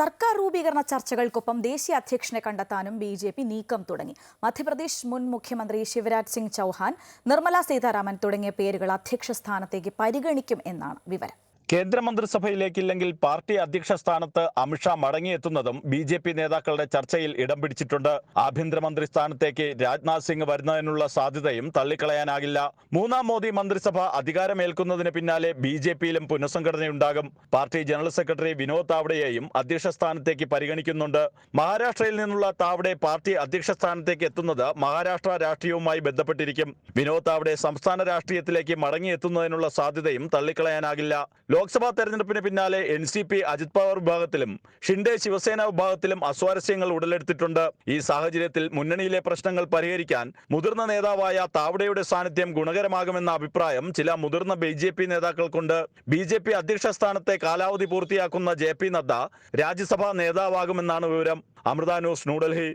സർക്കാർ രൂപീകരണ ചർച്ചകൾക്കൊപ്പം ദേശീയ അധ്യക്ഷനെ കണ്ടെത്താനും ബി ജെ പി നീക്കം തുടങ്ങി. മധ്യപ്രദേശ് മുൻ മുഖ്യമന്ത്രി ശിവരാജ് സിംഗ് ചൌഹാൻ നിർമ്മല സീതാരാമൻ തുടങ്ങിയ പേരുകൾ അധ്യക്ഷ സ്ഥാനത്തേക്ക് പരിഗണിക്കും എന്നാണ് വിവരം. കേന്ദ്രമന്ത്രിസഭയിലേക്കില്ലെങ്കിൽ പാർട്ടി അധ്യക്ഷ സ്ഥാനത്ത് അമിത്ഷാ മടങ്ങിയെത്തുന്നതും ബി ജെ പി നേതാക്കളുടെ ചർച്ചയിൽ ഇടം പിടിച്ചിട്ടുണ്ട്. ആഭ്യന്തരമന്ത്രി സ്ഥാനത്തേക്ക് രാജ്നാഥ് സിംഗ് വരുന്നതിനുള്ള സാധ്യതയും തള്ളിക്കളയാനാകില്ല. മൂന്നാം മോദി മന്ത്രിസഭ അധികാരമേൽക്കുന്നതിന് പിന്നാലെ ബി ജെ പിയിലും പുനഃസംഘടനയുണ്ടാകും. പാർട്ടി ജനറൽ സെക്രട്ടറി വിനോദ് താവ്ഡെയെയും അധ്യക്ഷ സ്ഥാനത്തേക്ക് പരിഗണിക്കുന്നുണ്ട്. മഹാരാഷ്ട്രയിൽ നിന്നുള്ള താവ്ഡെ പാർട്ടി അധ്യക്ഷ സ്ഥാനത്തേക്ക് എത്തുന്നത് മഹാരാഷ്ട്ര രാഷ്ട്രീയവുമായി ബന്ധപ്പെട്ടിരിക്കും. വിനോദ് താവ്ഡെ സംസ്ഥാന രാഷ്ട്രീയത്തിലേക്ക് മടങ്ങിയെത്തുന്നതിനുള്ള സാധ്യതയും തള്ളിക്കളയാനാകില്ല. ലോക്സഭാ തെരഞ്ഞെടുപ്പിന് പിന്നാലെ N C P Ajit Pawar വിഭാഗത്തിലും ഷിൻഡെ ശിവസേന വിഭാഗത്തിലും അസ്വാരസ്യങ്ങൾ ഉടലെടുത്തിട്ടുണ്ട്. ഈ സാഹചര്യത്തിൽ മുന്നണിയിലെ പ്രശ്നങ്ങൾ പരിഹരിക്കാൻ മുതിർന്ന നേതാവായ താവടയുടെ സാന്നിധ്യം ഗുണകരമാകുമെന്ന അഭിപ്രായം ചില മുതിർന്ന ബി ജെ പി നേതാക്കൾക്കുണ്ട്. ബി ജെ പി അധ്യക്ഷ സ്ഥാനത്തെ കാലാവധി പൂർത്തിയാക്കുന്ന ജെ പി നദ്ദ രാജ്യസഭാ നേതാവാകുമെന്നാണ് വിവരം. അമൃത ന്യൂസ് ന്യൂഡൽഹി.